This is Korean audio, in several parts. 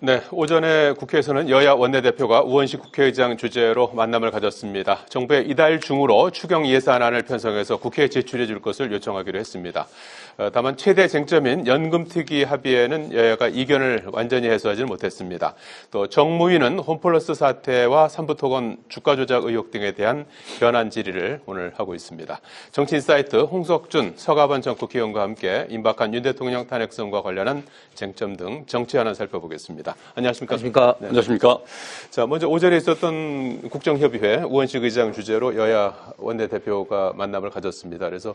네, 오전에 국회에서는 여야 원내대표가 우원식 국회의장 주재로 만남을 가졌습니다. 정부의 이달 중으로 추경 예산안을 편성해서 국회에 제출해 줄 것을 요청하기로 했습니다. 어, 다만 최대 쟁점인 연금특위 합의에는 여야가 이견을 완전히 해소하지 못했습니다. 또 정무위는 홈플러스 사태와 삼부토건 주가 조작 의혹 등에 대한 변환 질의를 오늘 하고 있습니다. 정치인 사이트 홍석준, 서가번 전 국회의원과 함께 임박한 윤 대통령 탄핵선과 관련한 쟁점 등 정치 하나 살펴보겠습니다. 안녕하십니까? 안녕하십니까? 네. 안녕하십니까? 자, 먼저 오전에 있었던 국정협의회 우원식 의장 주재로 여야 원내대표가 만남을 가졌습니다. 그래서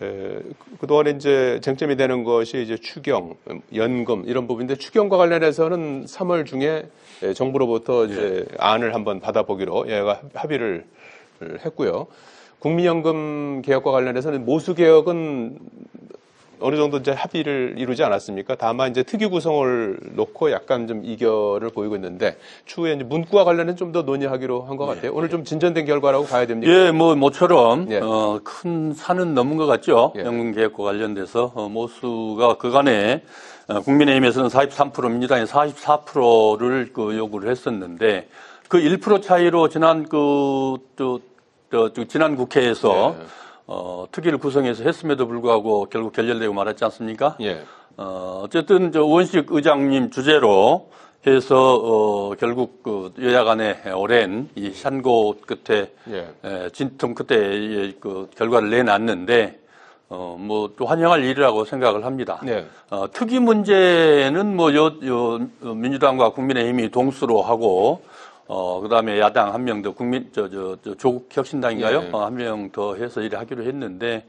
에, 그동안에 이제 쟁점이 되는 것이 이제 추경, 연금 이런 부분인데 추경과 관련해서는 3월 중에 에, 정부로부터 이제 안을 한번 받아보기로 여야가 합의를 했고요. 국민연금 개혁과 관련해서는 모수 개혁은 어느 정도 이제 합의를 이루지 않았습니까? 다만 이제 특위 구성을 놓고 약간 좀 이결을 보이고 있는데 추후에 이제 문구와 관련해서 좀더 논의하기로 한 것 같아요. 오늘 좀 진전된 결과라고 봐야 됩니까? 예, 뭐, 모처럼, 예. 어, 큰 산은 넘은 것 같죠. 예. 연금개혁과 관련돼서, 어, 모수가 그간에, 어, 국민의힘에서는 43%, 민주당이 44%를 그 요구를 했었는데, 그 1% 차이로 지난 그, 저, 저, 저 지난 국회에서, 예. 어, 특위를 구성해서 했음에도 불구하고 결국 결렬되고 말았지 않습니까? 예. 어, 어쨌든 저 우원식 의장님 주제로 해서 어, 결국 그 여야 간의 오랜 이 산고 끝에 예. 에, 진통 끝에 이, 그 결과를 내놨는데 어, 뭐 또 환영할 일이라고 생각을 합니다. 네. 어, 특위 문제는 뭐 요, 요 민주당과 국민의힘이 동수로 하고 어, 그 다음에 야당 한 명 더 국민, 저, 저, 저 조국 혁신당인가요? 예. 어, 한 명 더 해서 일을 하기로 했는데,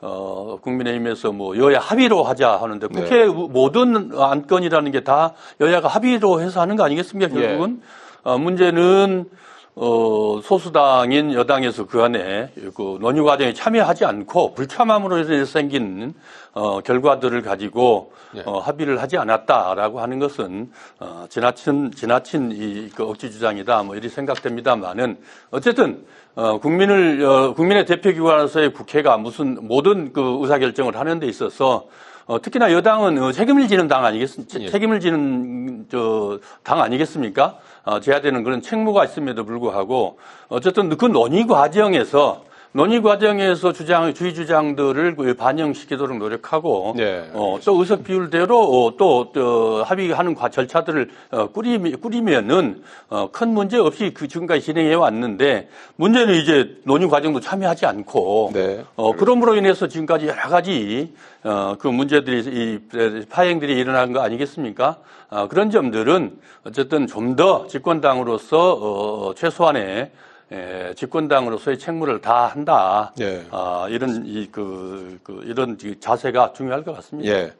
어, 국민의힘에서 뭐 여야 합의로 하자 하는데 네. 국회 모든 안건이라는 게 다 여야가 합의로 해서 하는 거 아니겠습니까? 예. 결국은. 어, 문제는 어, 소수당인 여당에서 그 안에 그 논의 과정에 참여하지 않고 불참함으로 해서 생긴 어, 결과들을 가지고 예. 어, 합의를 하지 않았다라고 하는 것은 어, 지나친 지나친 이, 그 억지 주장이다 뭐 이리 생각됩니다만은 어쨌든 어, 국민을 어, 국민의 대표기관으로서의 국회가 무슨 모든 그 의사 결정을 하는 데 있어서 어, 특히나 여당은 어, 책임을 지는 당 아니겠습니까? 예. 책임을 지는 저 당 아니겠습니까? 어, 져야 되는 그런 책무가 있음에도 불구하고 어쨌든 그 논의 과정에서 논의 과정에서 주장 주의 주장들을 그 반영시키도록 노력하고 네, 어, 또 의석 비율대로 어, 또 어, 합의하는 과- 절차들을 어, 꾸리, 꾸리면은 어, 큰 문제 없이 그 지금까지 진행해 왔는데 문제는 이제 논의 과정도 참여하지 않고 네. 어, 그럼으로 인해서 지금까지 여러 가지 어, 그 문제들이 이 파행들이 일어난 거 아니겠습니까? 어, 그런 점들은 어쨌든 좀 더 집권당으로서 어, 최소한의 에, 집권당으로서의 책무를 다 한다. 네. 아, 이런 이그 그, 이런 이 자세가 중요할 것 같습니다. 예.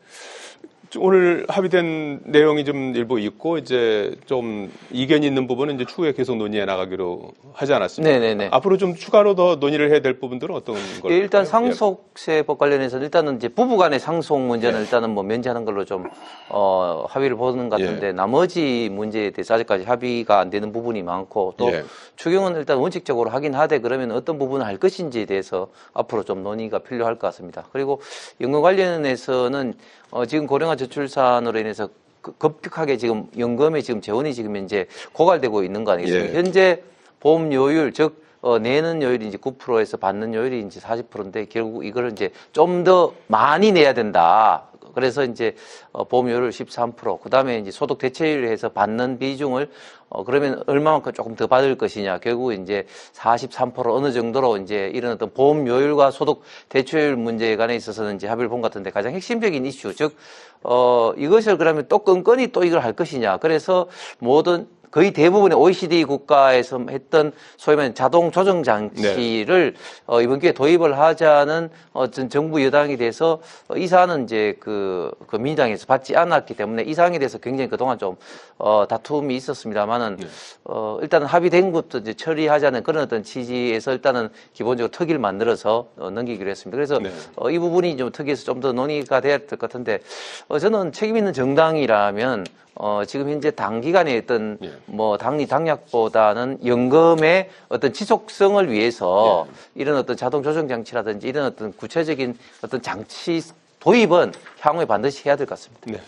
오늘 합의된 내용이 좀 일부 있고 이제 좀 이견이 있는 부분은 이제 추후에 계속 논의해 나가기로 하지 않았습니까? 네네네. 앞으로 좀 추가로 더 논의를 해야 될 부분들은 어떤 걸? 예, 일단 상속세법 관련해서는 일단은 이제 부부간의 상속 문제는 예. 일단은 뭐 면제하는 걸로 좀 어, 합의를 보는 것 같은데 예. 나머지 문제에 대해서 아직까지 합의가 안 되는 부분이 많고 또 예. 추경은 일단 원칙적으로 하긴 하되 그러면 어떤 부분을 할 것인지에 대해서 앞으로 좀 논의가 필요할 것 같습니다. 그리고 연금 관련해서는 어, 지금 고령화 저출 산으로 인해서 그- 급격하게 지금 연금에 지금 재원이 지금 현재 고갈되고 있는 거 아니겠습니까? 예. 현재 보험료율 즉 어, 내는 요율이 이제 9%에서 받는 요율이 이제 40%인데 결국 이거를 이제 좀 더 많이 내야 된다. 그래서 이제 어, 보험료율 13%, 그 다음에 이제 소득 대체율 해서 받는 비중을 어, 그러면 얼마만큼 조금 더 받을 것이냐. 결국 이제 43% 어느 정도로 이제 이런 어떤 보험료율과 소득 대체율 문제에 관해 있어서는 이제 합의를 본 것 같은데 가장 핵심적인 이슈, 즉, 어, 이것을 그러면 또 끈끈이 또 이걸 할 것이냐. 그래서 모든 거의 대부분의 OECD 국가에서 했던 소위 말하는 자동 조정 장치를 어, 이번 기회에 도입을 하자는 어, 전 정부 여당이 돼서 어, 이 사안은 이제 그, 그 민주당에서 받지 않았기 때문에 이 사안에 대해서 굉장히 그동안 좀 어, 다툼이 있었습니다만은 어, 일단은 합의된 것도 이제 처리하자는 그런 어떤 취지에서 일단은 기본적으로 특위를 만들어서 어, 넘기기로 했습니다. 그래서 네. 어, 이 부분이 좀 특위에서 좀 더 논의가 돼야 될 것 같은데 어, 저는 책임 있는 정당이라면 어, 지금 현재 단기간에 어떤 예. 뭐 당리 당략보다는 연금의 어떤 지속성을 위해서 이런 어떤 자동 조정 장치라든지 이런 어떤 구체적인 어떤 장치 도입은 향후에 반드시 해야 될 것 같습니다. 네.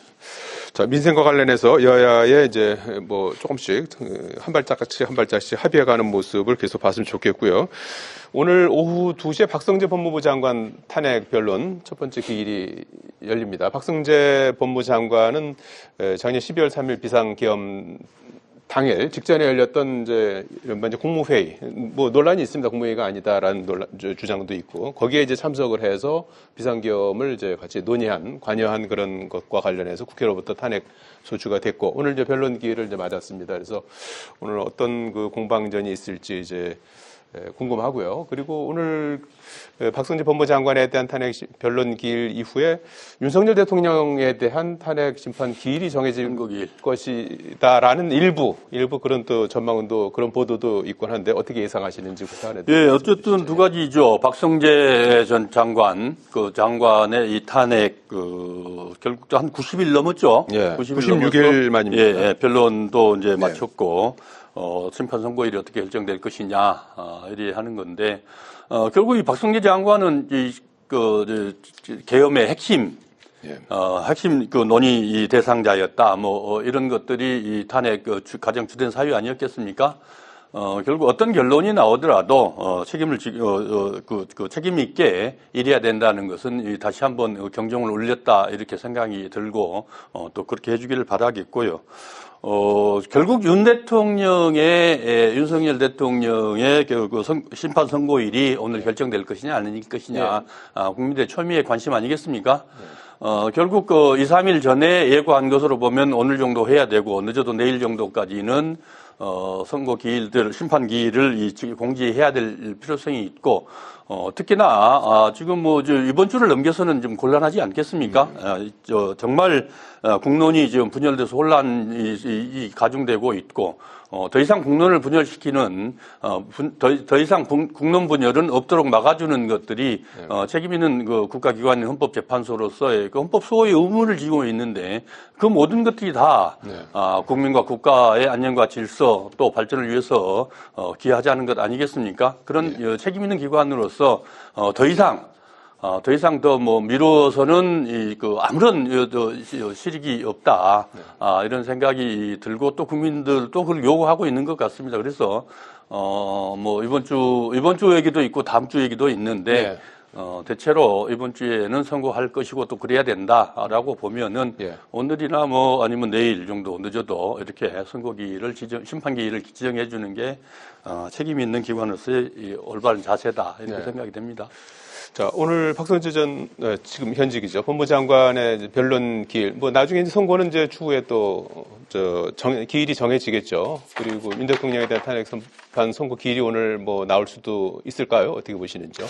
자, 민생과 관련해서 여야의 이제 뭐 조금씩 한 발짝씩 한 발짝씩 합의해가는 모습을 계속 봤으면 좋겠고요. 오늘 오후 2시에 박성재 법무부 장관 탄핵 변론 첫 번째 기일이 열립니다. 박성재 법무부 장관은 에, 작년 12월 3일 비상계엄 당일 직전에 열렸던 이제 이른바 이제 국무회의 뭐 논란이 있습니다. 국무회의가 아니다라는 논란, 주- 주장도 있고 거기에 이제 참석을 해서 비상계엄을 이제 같이 논의한 관여한 그런 것과 관련해서 국회로부터 탄핵 소추가 됐고 오늘 이제 변론 기회를 이제 맞았습니다. 그래서 오늘 어떤 그 공방전이 있을지 이제 에, 궁금하고요. 그리고 오늘 에, 박성재 법무장관에 대한 탄핵 시- 변론 기일 이후에 윤석열 대통령에 대한 탄핵 심판 기일이 정해질 선거기일. 것이다라는 일부 일부 그런 또 전망도 그런 보도도 있곤 한데 어떻게 예상하시는지부터 하나 예, 어쨌든 두 가지죠. 박성재 전 장관, 그 장관의 이 탄핵, 그, 결국 한 90일 넘었죠. 예, 90일 96일 넘어서 만입니다. 예, 예, 변론도 이제 마쳤고, 어, 심판 선고일이 어떻게 결정될 것이냐, 어, 이리 하는 건데, 어, 결국 이 박성재 장관은 이, 그, 저, 계엄의 핵심, 예. 어, 핵심 그 논의 이 대상자였다. 뭐 어, 이런 것들이 이 탄핵 그 주- 가장 주된 사유 아니었겠습니까? 어, 결국 어떤 결론이 나오더라도 어, 책임을 지, 어, 어, 그, 그 책임 있게 일해야 된다는 것은 이 다시 한번 그 경종을 울렸다 이렇게 생각이 들고 어, 또 그렇게 해주기를 바라겠고요. 어, 결국 윤 대통령의 에, 윤석열 대통령의 그, 그 선- 심판 선고일이 오늘 결정될 것이냐 아닐 것이냐 아, 국민들의 초미의 관심 아니겠습니까? 어, 결국 그 2, 3일 전에 예고한 것으로 보면 오늘 정도 해야 되고 늦어도 내일 정도까지는 어, 선거 기일들, 심판 기일을 이, 지- 공지해야 될 필요성이 있고, 어, 특히나, 아, 지금 뭐, 저, 이번 주를 넘겨서는 좀 곤란하지 않겠습니까? 아, 이- 저, 정말, 어, 국론이 지금 분열돼서 혼란이 이, 이 가중되고 있고, 어, 더 이상 국론을 분열시키는, 어, 분- 더, 더 이상 국, 국론 분열은 없도록 막아주는 것들이, 어, 책임 있는 그 국가기관인 헌법재판소로서의 그 헌법 소의 의무를 지고 있는데, 그 모든 것들이 다, 아, 국민과 국가의 안녕과 질서 또 발전을 위해서 어, 기하자는 것 아니겠습니까? 그런 어, 책임 있는 기관으로서 어, 더 이상 어, 더 이상 더 뭐 미뤄서는 이, 그 아무런 실익이 없다 아, 이런 생각이 들고 또 국민들도 그걸 요구하고 있는 것 같습니다. 그래서 어, 뭐 이번 주 이번 주 얘기도 있고 다음 주 얘기도 있는데 네. 어, 대체로 이번 주에는 선고할 것이고 또 그래야 된다라고 보면은 예. 오늘이나 뭐 아니면 내일 정도 늦어도 이렇게 선거기일을 지정, 심판기일을 지정해 주는 게 어, 책임 있는 기관으로서의 이 올바른 자세다 이렇게 네. 생각이 됩니다. 자, 오늘 박성재 전 어, 지금 현직이죠. 법무장관의 변론 기일. 뭐 나중에 이제 선고는 이제 추후에 또저 기일이 정해지겠죠. 그리고 윤 대통령에 대한 탄핵 심판 선고 기일이 오늘 뭐 나올 수도 있을까요? 어떻게 보시는지요?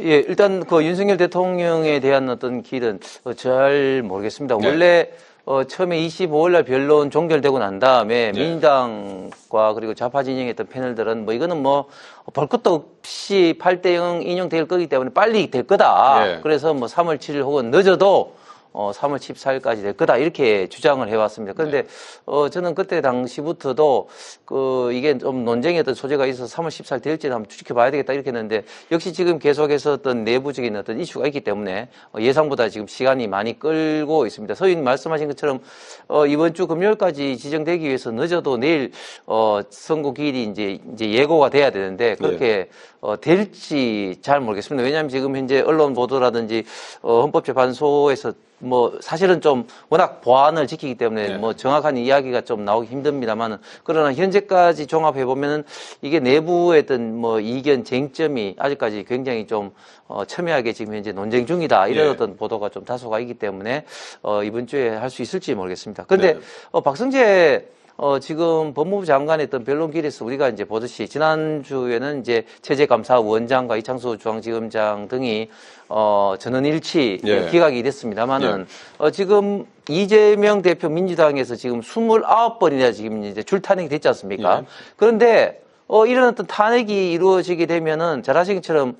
예, 일단 그 윤석열 대통령에 대한 어떤 길은 어, 잘 모르겠습니다. 네. 원래 어, 처음에 25일 날 변론 종결되고 난 다음에 네. 민주당과 그리고 좌파 어떤 패널들은 뭐 이거는 뭐 볼 것도 없이 8대 0 인용될 거기 때문에 빨리 될 거다. 네. 그래서 뭐 3월 7일 혹은 늦어도 어, 3월 14일까지 될 거다 이렇게 주장을 해왔습니다. 그런데 네. 어, 저는 그때 당시부터도 그 이게 좀 논쟁의 어떤 소재가 있어서 3월 14일 될지는 한번 추측해봐야 되겠다 이렇게 했는데 역시 지금 계속해서 어떤 내부적인 어떤 이슈가 있기 때문에 어, 예상보다 지금 시간이 많이 끌고 있습니다. 서인 말씀하신 것처럼 어, 이번 주 금요일까지 지정되기 위해서 늦어도 내일 어, 선거 기일이 이제 이제 예고가 돼야 되는데 그렇게 어, 될지 잘 모르겠습니다. 왜냐하면 지금 현재 언론 보도라든지 어, 헌법재판소에서 뭐 사실은 좀 워낙 보안을 지키기 때문에 네. 뭐 정확한 이야기가 좀 나오기 힘듭니다만은 그러나 현재까지 종합해 보면은 이게 내부의 어떤 뭐 이견 쟁점이 아직까지 굉장히 좀 어, 첨예하게 지금 현재 논쟁 중이다 이런 예. 어떤 보도가 좀 다소가 있기 때문에 어, 이번 주에 할 수 있을지 모르겠습니다. 근데 네. 어, 박성재 어, 지금 법무부 장관의 어떤 변론길에서 우리가 이제 보듯이 지난주에는 이제 체제감사원장과 이창수 중앙지검장 등이 어, 전원 일치 예. 기각이 됐습니다만은 어, 지금 이재명 대표 민주당에서 지금 29번이나 지금 이제 출탄핵이 됐지 않습니까? 예. 그런데 어, 이런 어떤 탄핵이 이루어지게 되면은 잘 아시는 것처럼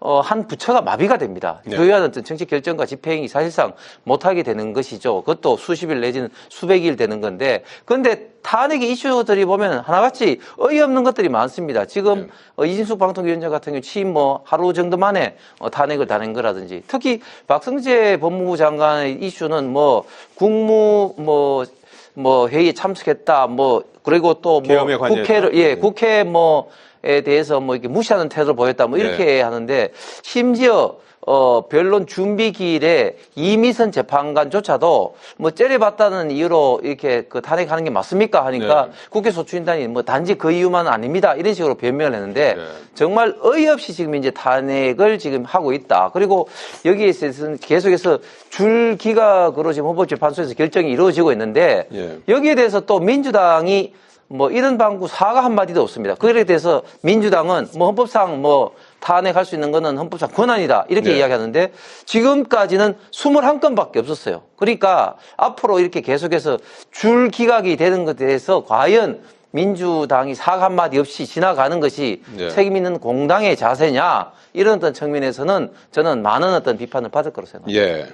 어, 한 부처가 마비가 됩니다. 네. 교회하는 어떤 정책 결정과 집행이 사실상 못하게 되는 것이죠. 그것도 수십일 내지는 수백일 되는 건데, 근데 탄핵의 이슈들이 보면 하나같이 어이없는 것들이 많습니다. 지금 네. 어, 이진숙 방통위원장 같은 경우 취임 뭐 하루 정도 만에 어, 탄핵을 당한 거라든지, 특히 박성재 법무부 장관의 이슈는 뭐 국무 뭐뭐 회의에 참석했다 뭐 그리고 또 뭐. 국회를 예 네. 국회 뭐에 대해서 뭐 이렇게 무시하는 태도를 보였다 뭐 이렇게 네. 하는데 심지어 어 변론 준비 기일에 이미선 재판관조차도 뭐 째려봤다는 이유로 이렇게 그 탄핵하는 게 맞습니까 하니까 네. 국회 소추인단이 뭐 단지 그 이유만은 아닙니다 이런 식으로 변명을 했는데 네. 정말 어이없이 지금 이제 탄핵을 지금 하고 있다. 그리고 여기에 있어서는 계속해서 줄 기각으로 지금 헌법재판소에서 결정이 이루어지고 있는데 예. 여기에 대해서 또 민주당이 뭐 이런 방구 사과 한마디도 없습니다. 그에 대해서 민주당은 뭐 헌법상 뭐 탄핵할 수 있는 거는 헌법상 권한이다. 이렇게 네. 이야기하는데 지금까지는 21건밖에 없었어요. 그러니까 앞으로 이렇게 계속해서 줄 기각이 되는 것에 대해서 과연 민주당이 사과 한마디 없이 지나가는 것이 네. 책임 있는 공당의 자세냐 이런 어떤 측면에서는 저는 많은 어떤 비판을 받을 거로 생각합니다. 예.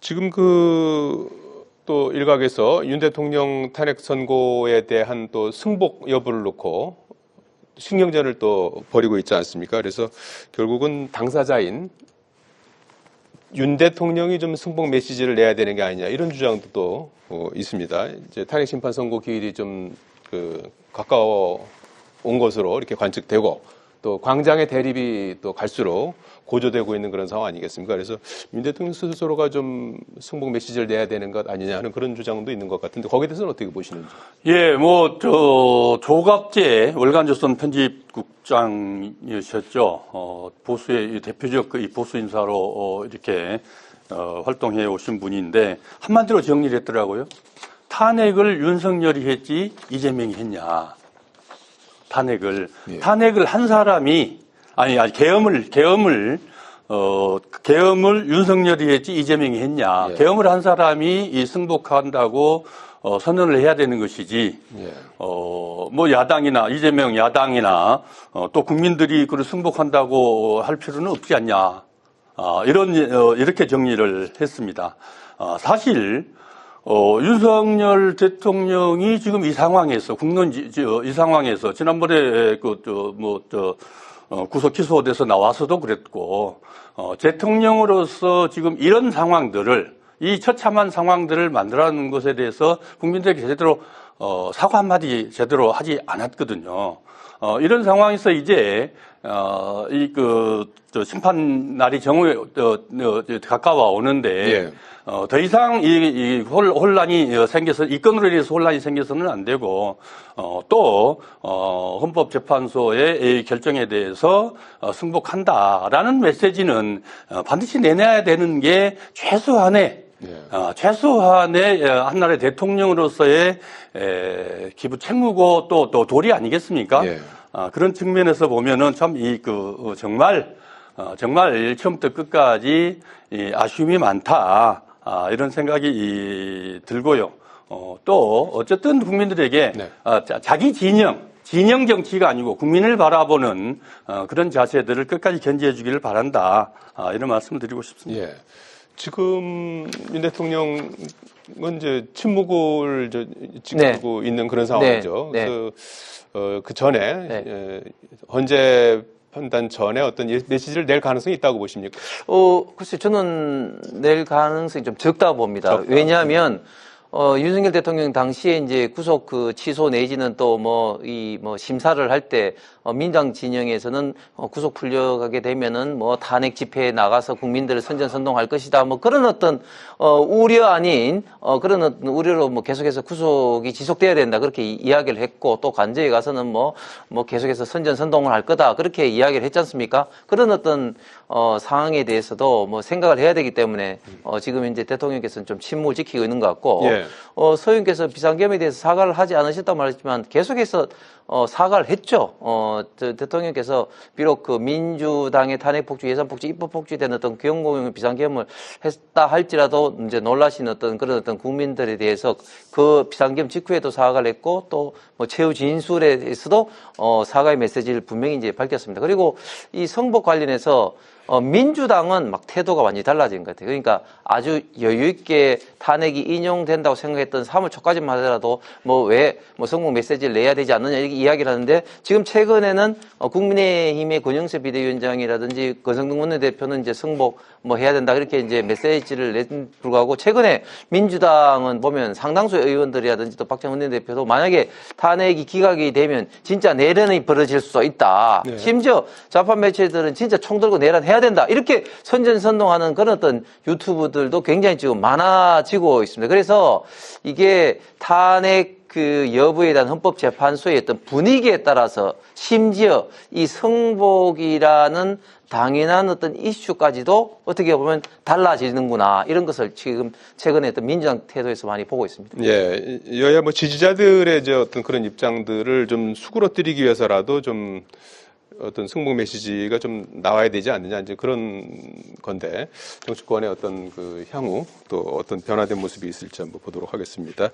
지금 그 또 일각에서 윤 대통령 탄핵 선고에 대한 또 승복 여부를 놓고 신경전을 또 벌이고 있지 않습니까? 그래서 결국은 당사자인 윤 대통령이 좀 승복 메시지를 내야 되는 게 아니냐 이런 주장도 또 어, 있습니다. 이제 탄핵 심판 선고 기일이 좀 그 가까워 온 것으로 이렇게 관측되고 또 광장의 대립이 또 갈수록 고조되고 있는 그런 상황 아니겠습니까? 그래서 윤 대통령 스스로가 좀 승복 메시지를 내야 되는 것 아니냐 하는 그런 주장도 있는 것 같은데 거기에 대해서는 어떻게 보시는지? 예, 뭐, 저, 조갑재 월간조선 편집국장이셨죠. 어, 보수의 이 대표적 그이 보수 인사로 어, 이렇게 어, 활동해 오신 분인데 한마디로 정리를 했더라고요. 탄핵을 윤석열이 했지 이재명이 했냐. 탄핵을 예. 탄핵을 한 사람이 아니 아니 계엄을 계엄을 어 계엄을 윤석열이 했지 이재명이 했냐. 예. 계엄을 한 사람이 이 승복한다고 어, 선언을 해야 되는 것이지. 예. 어, 뭐 야당이나 이재명 야당이나 어, 또 국민들이 그를 승복한다고 할 필요는 없지 않냐. 아, 이런 어, 이렇게 정리를 했습니다. 아, 사실 어, 윤석열 대통령이 지금 이 상황에서 국론 이 상황에서 지난번에 그저뭐저 어, 구속 기소돼서 나와서도 그랬고 어, 대통령으로서 지금 이런 상황들을 이 처참한 상황들을 만들어놓은 것에 대해서 국민들에게 제대로 어, 사과 한마디 제대로 하지 않았거든요. 어, 이런 상황에서 이제 어, 이그 심판 날이 정오에 어, 어, 가까워 오는데 예. 어, 더 이상 이, 이 혼- 혼란이 어, 생겨서 이 건으로 인해서 혼란이 생겨서는 안 되고 어, 또 어, 헌법재판소의 이 결정에 대해서 어, 승복한다라는 메시지는 어, 반드시 내놔야 되는 게 최소한의 예. 어, 최소한의 어, 한나라의 대통령으로서의 에, 기부 책무고 또, 또 도리 아니겠습니까? 예. 아, 그런 측면에서 보면은 참 이 그 정말 어, 정말 처음부터 끝까지 이 아쉬움이 많다 아, 이런 생각이 이, 들고요. 어, 또 어쨌든 국민들에게 네. 아, 자, 자기 진영 진영 정치가 아니고 국민을 바라보는 어, 그런 자세들을 끝까지 견지해 주기를 바란다 아, 이런 말씀을 드리고 싶습니다. 예. 지금 윤 대통령 은 이제 침묵을 저 지키고 있는 그런 상황이죠. 네. 그래서 어, 그 전에 네. 예, 헌재 판단 전에 어떤 예- 메시지를 낼 가능성이 있다고 보십니까? 어, 글쎄, 저는 낼 가능성이 좀 적다고 봅니다. 적다. 왜냐하면, 어, 윤석열 대통령 당시에 이제 구속 그 취소 내지는 또 뭐, 이, 뭐, 심사를 할 때, 어, 민당 진영에서는 어, 구속 풀려가게 되면은 뭐, 탄핵 집회에 나가서 국민들을 선전선동할 것이다. 뭐, 그런 어떤, 어, 우려 아닌, 어, 그런 어떤 우려로 뭐, 계속해서 구속이 지속돼야 된다. 그렇게 이- 이야기를 했고, 또 관저에 가서는 뭐, 뭐, 계속해서 선전선동을 할 거다. 그렇게 이야기를 했지 않습니까? 그런 어떤, 어, 상황에 대해서도 뭐, 생각을 해야 되기 때문에, 어, 지금 이제 대통령께서는 좀 침묵을 지키고 있는 것 같고, 예. 어, 서윤께서 비상계엄에 대해서 사과를 하지 않으셨다고 말했지만 계속해서 어, 사과를 했죠. 어, 저 대통령께서 비록 그 민주당의 탄핵 폭주, 예산 폭주, 입법 폭주에 대한 어떤 경고용 비상계엄을 했다 할지라도 이제 놀라신 어떤 그런 어떤 국민들에 대해서 그 비상계엄 직후에도 사과를 했고 또 뭐 최후 진술에 대해서도 어, 사과의 메시지를 분명히 이제 밝혔습니다. 그리고 이 성복 관련해서 어, 민주당은 막 태도가 완전히 달라진 것 같아요. 그러니까 아주 여유있게 탄핵이 인용된다고 생각했던 3월 초까지만 하더라도 뭐왜뭐 성공 메시지를 내야 되지 않느냐 이렇게 이야기를 하는데 지금 최근에는 어, 국민의힘의 권영세 비대위원장이라든지 권성동 원내대표는 이제 성복 뭐 해야 된다 그렇게 이제 메시지를 낸 불구하고 최근에 민주당은 보면 상당수 의원들이라든지 또 박정 원내대표도 만약에 탄핵이 기각이 되면 진짜 내란이 벌어질 수 있다. 네. 심지어 좌파 매체들은 진짜 총 들고 내란 해야 된다. 이렇게 선전선동하는 그런 어떤 유튜브들도 굉장히 지금 많아지고 있습니다. 그래서 이게 탄핵 그 여부에 대한 헌법재판소의 어떤 분위기에 따라서 심지어 이 성복이라는 당연한 어떤 이슈까지도 어떻게 보면 달라지는구나 이런 것을 지금 최근에 어떤 민주당 태도에서 많이 보고 있습니다. 예, 여야 뭐 지지자들의 이제 어떤 그런 입장들을 좀 수그러뜨리기 위해서라도 좀 어떤 승복 메시지가 좀 나와야 되지 않느냐 이제 그런 건데 정치권의 어떤 그 향후 또 어떤 변화된 모습이 있을지 한번 보도록 하겠습니다.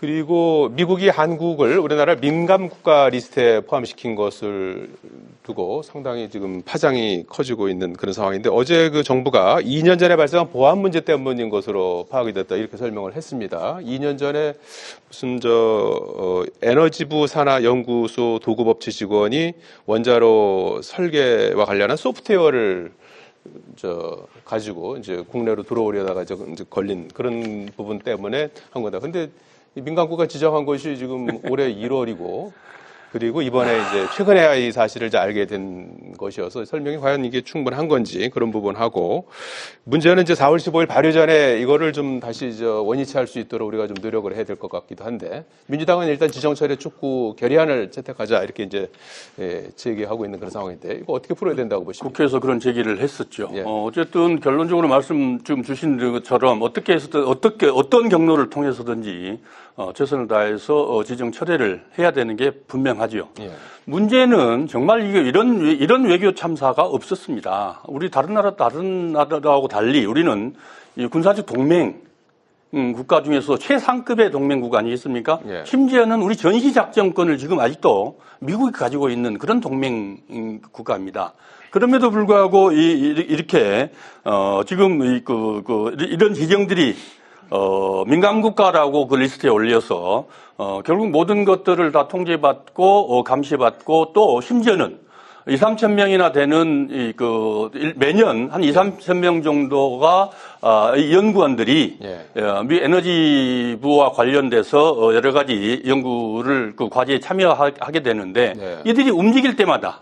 그리고 미국이 한국을 우리나라 민감 국가 리스트에 포함시킨 것을 두고 상당히 지금 파장이 커지고 있는 그런 상황인데 어제 그 정부가 2년 전에 발생한 보안 문제 때문인 것으로 파악이 됐다 이렇게 설명을 했습니다. 2년 전에 무슨 저 어, 에너지부 산하 연구소 도구법치 직원이 원자로 설계와 관련한 소프트웨어를 저 가지고 이제 국내로 들어오려다가 저 이제 걸린 그런 부분 때문에 한 거다. 근데 이 민간국가 지정한 것이 지금 올해 1월이고 그리고 이번에 이제 최근에야 이 사실을 이제 알게 된 것이어서 설명이 과연 이게 충분한 건지 그런 부분하고 문제는 이제 4월 15일 발효 전에 이거를 좀 다시 저 원위치 할 수 있도록 우리가 좀 노력을 해야 될 것 같기도 한데 민주당은 일단 지정철의 축구 결의안을 채택하자 이렇게 이제 예, 제기하고 있는 그런 상황인데 이거 어떻게 풀어야 된다고 보십니까? 국회에서 그런 제기를 했었죠. 예. 어, 어쨌든 결론적으로 말씀 좀 주신 것처럼 어떻게 해서든 어떻게 어떤 경로를 통해서든지 어, 최선을 다해서 어, 지정 철회를 해야 되는 게 분명 하지요. 예. 문제는 정말 이게 이런 외- 이런 외교 참사가 없었습니다. 우리 다른 나라 다른 나라하고 달리 우리는 이 군사적 동맹 음, 국가 중에서 최상급의 동맹국 아니겠습니까? 예. 심지어는 우리 전시 작전권을 지금 아직도 미국이 가지고 있는 그런 동맹 음, 국가입니다. 그럼에도 불구하고 이, 이- 이렇게 어, 지금 이, 그, 그, 이런 지정들이 어, 민감 국가라고 그 리스트에 올려서 어, 결국 모든 것들을 다 통제받고 어, 감시받고 또 심지어는 2, 3천 명이나 되는 이, 그, 일- 매년 한 2, 3천 명 정도가 아, 이 연구원들이 예. 어, 미 에너지부와 관련돼서 어, 여러 가지 연구를 그 과제에 참여하게 되는데 네. 이들이 움직일 때마다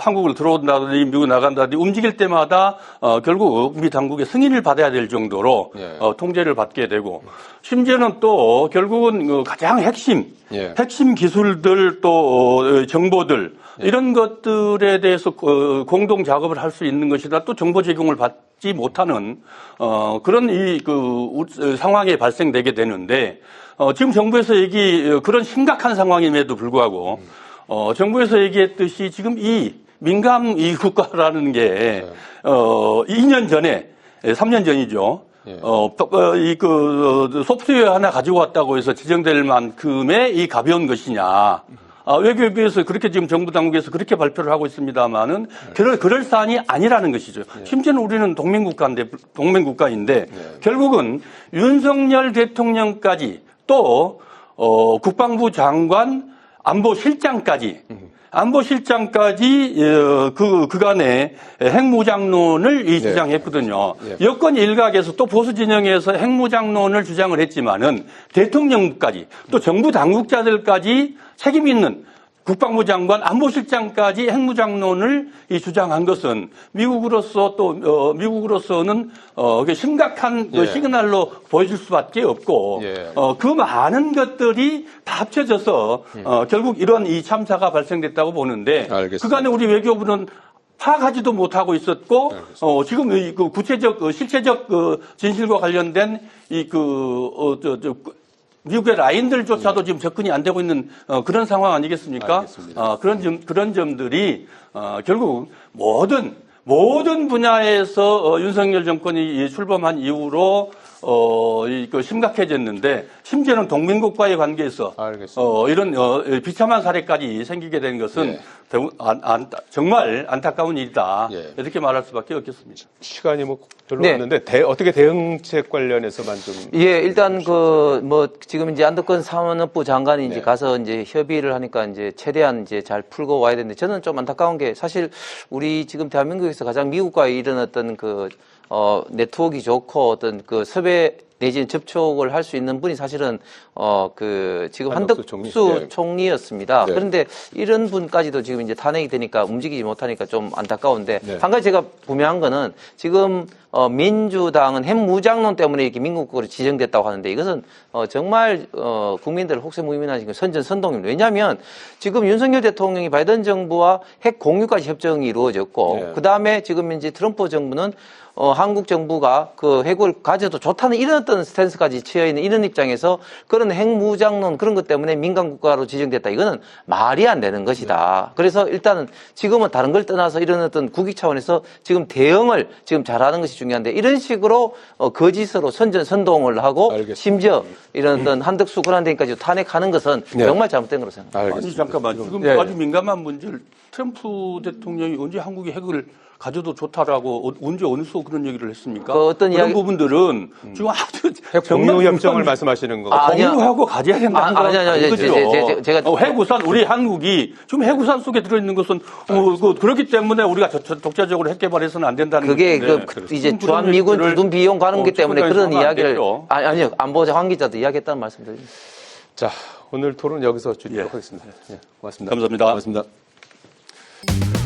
한국을 들어온다든지 미국 나간다든지 움직일 때마다 어, 결국 미 당국의 승인을 받아야 될 정도로 예. 어, 통제를 받게 되고 심지어는 또 결국은 그 가장 핵심 예. 핵심 기술들 또 어, 정보들 이런 것들에 대해서 어, 공동 작업을 할 수 있는 것이다 또 정보 제공을 받지 못하는 어, 그런 이그 상황이 발생되게 되는데 어, 지금 정부에서 얘기 어, 그런 심각한 상황임에도 불구하고 어, 정부에서 얘기했듯이 지금 이 민감 이 국가라는 게 어, 2년 전에 3년 전이죠. 예. 어, 어, 이, 그, 어, 소프트웨어 하나 가지고 왔다고 해서 지정될 만큼의 이 가벼운 것이냐. 아, 외교부에서 그렇게 지금 정부 당국에서 그렇게 발표를 하고 있습니다만은 그럴, 그럴 사안이 아니라는 것이죠. 심지어는 우리는 동맹국가인데, 동맹국가인데 결국은 윤석열 대통령까지 또, 어, 국방부 장관 안보실장까지 안보실장까지 어, 그 그간에 핵무장론을 이 주장했거든요. 예. 여권 일각에서 또 보수 진영에서 핵무장론을 주장을 했지만은 대통령까지 또 정부 당국자들까지 책임 있는 국방부 장관, 안보실장까지 핵무장론을 이 주장한 것은 미국으로서 또 어, 미국으로서는 어, 그 심각한 그 예. 시그널로 보여줄 수밖에 없고 예. 어, 그 많은 것들이 다 합쳐져서 어, 결국 이런 이 참사가 발생됐다고 보는데 알겠습니다. 그간에 우리 외교부는 파악하지도 못하고 있었고 어, 지금 이 그 구체적 어, 실체적 그 진실과 관련된 이그 어, 저, 저, 그 미국의 라인들조차도 지금 접근이 안 되고 있는 어, 그런 상황 아니겠습니까? 어, 그런 점 그런 점들이 어, 결국 모든 모든 분야에서 어, 윤석열 정권이 이 출범한 이후로 어, 이, 그 심각해졌는데 심지어는 동맹국과의 관계에서 알겠습니다. 어, 이런 어, 비참한 사례까지 생기게 된 것은 예. 안- 안- 정말 안타까운 일이다 예. 이렇게 말할 수밖에 없겠습니다. 시간이 뭐 별로 네. 없는데 대- 어떻게 대응책 관련해서만 좀 예, 일단 그 뭐 지금 이제 안덕근 사원업부 장관이 이제 네. 가서 이제 협의를 하니까 이제 최대한 이제 잘 풀고 와야 되는데 저는 좀 안타까운 게 사실 우리 지금 대한민국에서 가장 미국과 이런 어떤 그 어, 네트워크가 좋고 어떤 그 섭외 내지는 접촉을 할 수 있는 분이 사실은 어, 그 지금 한덕수 한덕수 총리. 네. 총리 였습니다. 네. 그런데 이런 분까지도 지금 이제 탄핵이 되니까 움직이지 못하니까 좀 안타까운데 네. 한 가지 제가 분명한 거는 지금 어, 민주당은 핵무장론 때문에 이렇게 민국으로 지정됐다고 하는데 이것은 어, 정말 어, 국민들 혹세무민하신 선전선동입니다. 왜냐하면 지금 윤석열 대통령이 바이든 정부와 핵 공유까지 협정이 이루어졌고 네. 그 다음에 지금 이제 트럼프 정부는 어, 한국 정부가 그 핵을 가져도 좋다는 이런 어떤 스탠스까지 취해 있는 이런 입장에서 그런 핵무장론 그런 것 때문에 민간 국가로 지정됐다. 이거는 말이 안 되는 것이다. 그래서 일단은 지금은 다른 걸 떠나서 이런 어떤 국익 차원에서 지금 대응을 지금 잘하는 것이 중요한데 이런 식으로 어, 거짓으로 선전 선동을 하고 알겠습니다. 심지어 이런 어떤 한덕수 권한대행까지 탄핵하는 것은 네. 정말 잘못된 거로 생각합니다. 아니 알겠습니다. 잠깐만 지금 예. 아주 민감한 문제를 트럼프 대통령이 언제 한국이 핵을 가져도 좋다라고 어- 언제 어느 수 그런 얘기를 했습니까? 그 어떤 그런 이야기- 부분들은 지금 아주 공유 협정을 말씀하시는 거. 아. 공유하고 가져야 된다는 아, 거 아니, 아니, 아니, 그죠? 제- 제- 제- 제가- 어, 핵우산 우리 한국이 지금 핵우산 속에 들어 있는 것은 어, 그, 그렇기 때문에 우리가 저- 저- 독자적으로 핵 개발해서는 안 된다는 그게 것인데 그 이제 주한 미군 주둔 비용 가는 게 어, 때문에 그런 이야기를. 아니 아니요 안보 황 기자도 이야기했다는 말씀드립니다. 자, 오늘 토론 여기서 줄이도록 예. 하겠습니다. 예, 고맙습니다. 감사합니다. 고맙습니다. Bye.